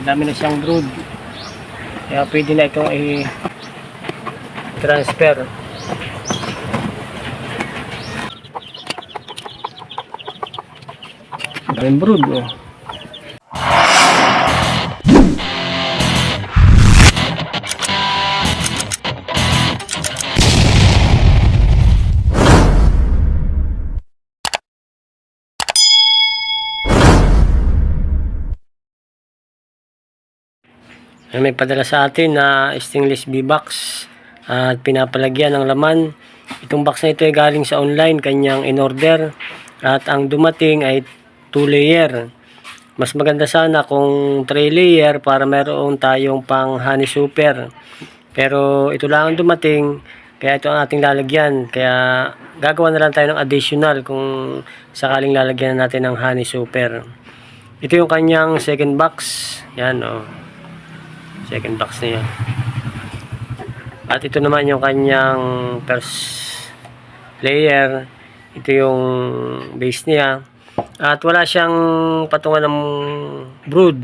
Dami na siyang brood. Kaya pwede na itong i-transfer. Daming brood oh. Ay, may padala sa atin na stainless B-box at pinapalagyan ng laman. Itong box na ito ay galing sa online, kanyang in-order at ang dumating ay 2 layer. Mas maganda sana kung 3 layer para meron tayong pang honey super. Pero ito lang ang dumating, kaya ito ang ating lalagyan. Kaya gagawa na lang tayo ng additional kung sakaling lalagyan natin ng honey super. Ito yung kanyang second box. Yan oh second box niya. At ito naman yung kanyang first layer ito yung base niya. At wala siyang patungan ng brood.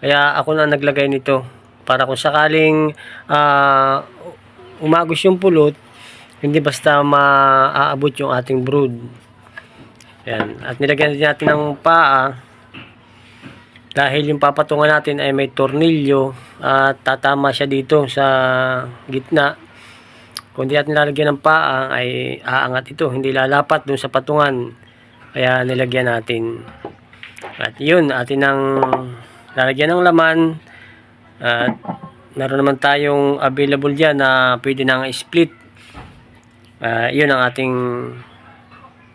Kaya ako na naglagay nito. Para kung sakaling ah, umagos yung pulot hindi basta maaabot yung ating brood. Yan at nilagyan din natin ng paa dahil yung papatungan natin ay may tornilyo at tatama siya dito sa gitna. Kung di natin lalagyan ng paa ay aangat ito. Hindi lalapat dun sa patungan. Kaya nilagyan natin. At yun atin ang lalagyan ng laman. At meron naman tayong available dyan na pwede nang split. Ah, yun ang ating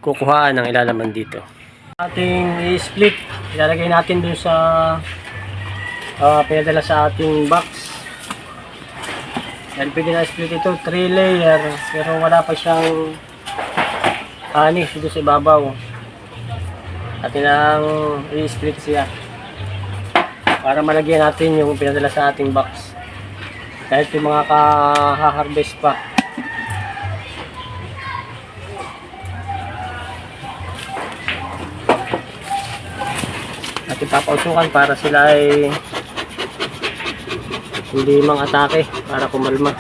kukuhaan ng ilalaman dito ating i-split. Ilalagay natin dun sa uh, pinadala sa ating box. Yan pwede na split ito. 3 layer pero wala pa siyang honey dito sa ibabaw. Atin ang i-split siya para malagyan natin yung pinadala sa ating box. Kahit yung mga kaha-harvest pa at ipapausukan para sila ay hindi mang atake para kumalma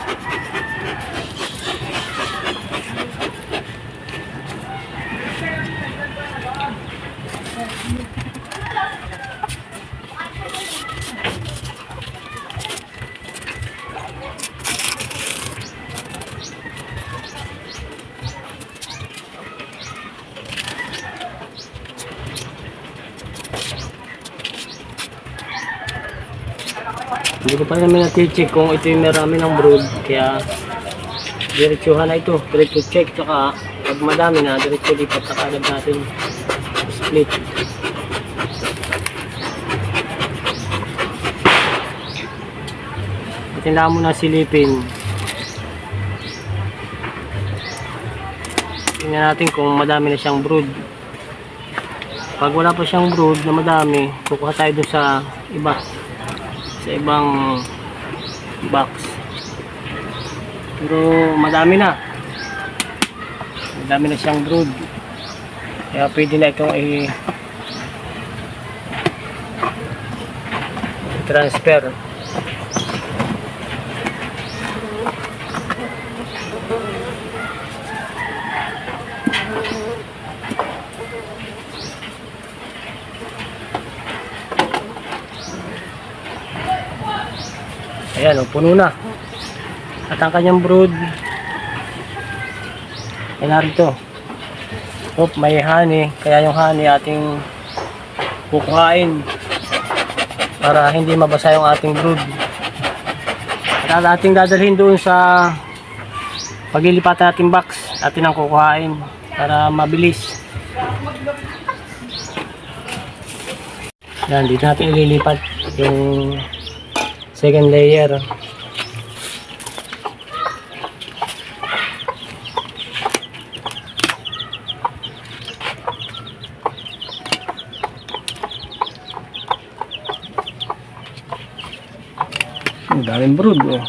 Hindi ko pa namin nati-check kung ito yung marami ng brood. Kaya, diretsuhan na ito. Diretso check. Tsaka, pag madami na, diretso lipat na kagad natin. Split. Kailangan mo na silipin. Tingnan natin kung madami na siyang brood. Pag wala pa siyang brood na madami, kukuha tayo dun sa iba sa ibang box. Pero madami na. Madami na siyang brood. Kaya pwede na itong i transfer Ayan, oh, puno na. At ang kanyang brood ay narito. Oh, may honey. Kaya yung honey ating kukuhain para hindi mabasa yung ating brood. At ating dadalhin doon sa paglilipat natin box atin ang kukuhain para mabilis. Yan, dito natin ililipat yung second layer ang daming brood oh.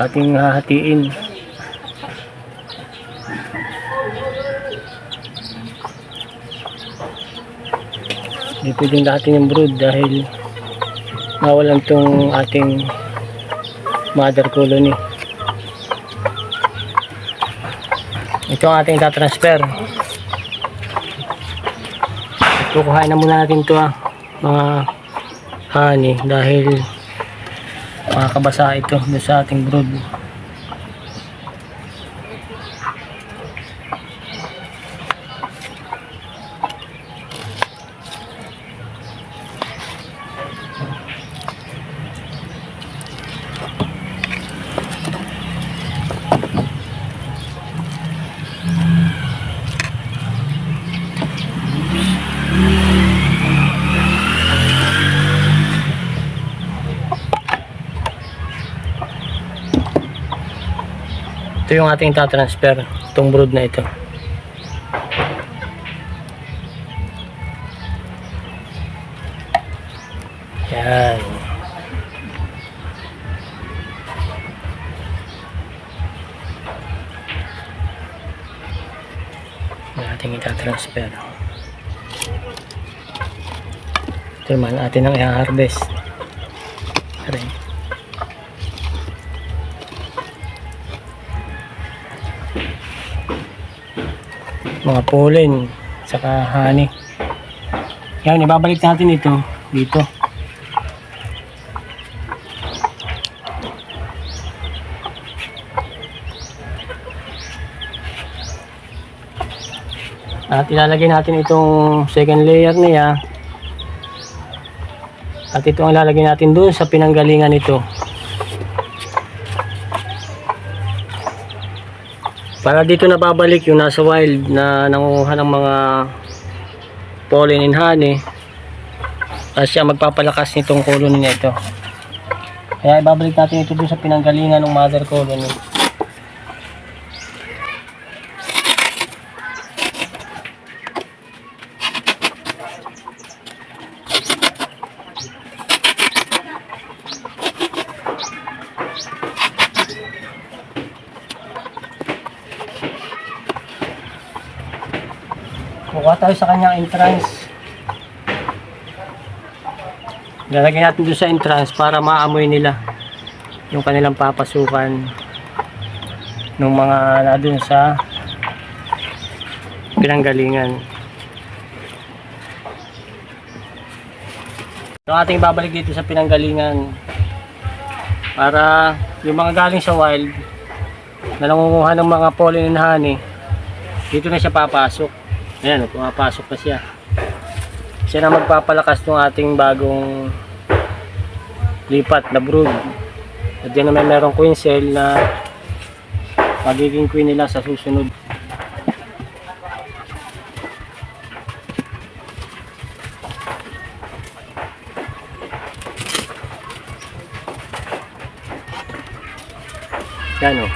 ating hahatiin Hindi pwedeng lahatin yung brood dahil mawalan tong ating mother colony. Ito ang ating tatransfer. Kukuhain na muna natin to ah, mga honey dahil makakabasa ito sa ating brood. Ito yung ating tatransfer, itong brood na ito. Yan. Ating itatransfer. Ito naman atin ang i-harvest. Mga pollen saka honey. Yan ibabalik natin ito dito. At ilalagay natin itong second layer niya. At ito ang ilalagay natin dun sa pinanggalingan nito Para dito nababalik yung nasa wild na nangunguha ng mga pollen and honey. At siya magpapalakas nitong colony na ito. Kaya ibabalik natin ito dun sa pinanggalingan ng mother colony. Tayo sa kanyang entrance. Lalagyan natin doon sa entrance para maamoy nila yung kanilang papasukan ng mga na dun sa pinanggalingan. So ating babalik dito sa pinanggalingan para yung mga galing sa wild na nangunguha ng mga pollen and honey dito na siya papasok. Ayan, pumapasok na siya. Siya na magpapalakas ng ating bagong lipat na brood. At yan naman merong queen cell na magiging queen nila sa susunod. Yan o.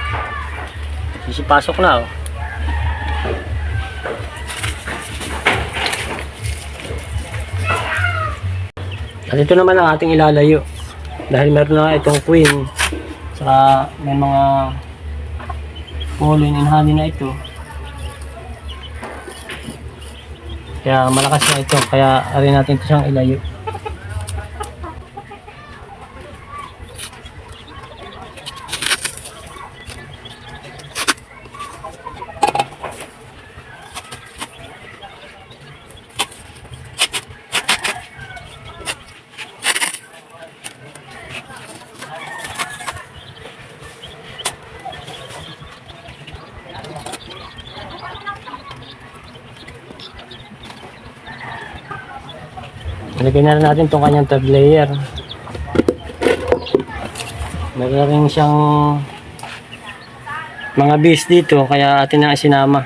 Sisipasok na oh. o. At ito naman ang ating ilalayo. Dahil meron na itong queen. Saka may mga pollen and honey na ito. Kaya malakas na ito. Kaya arin natin ito siyang ilayo. Lagyan na natin itong kanyang third layer. Meron rin siyang mga bees dito kaya atin na isinama.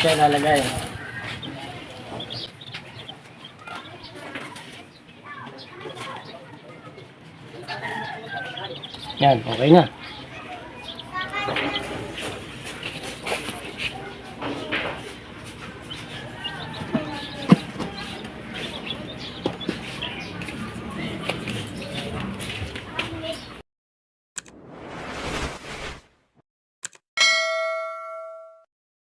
siya ilalagay. Yan, okay na.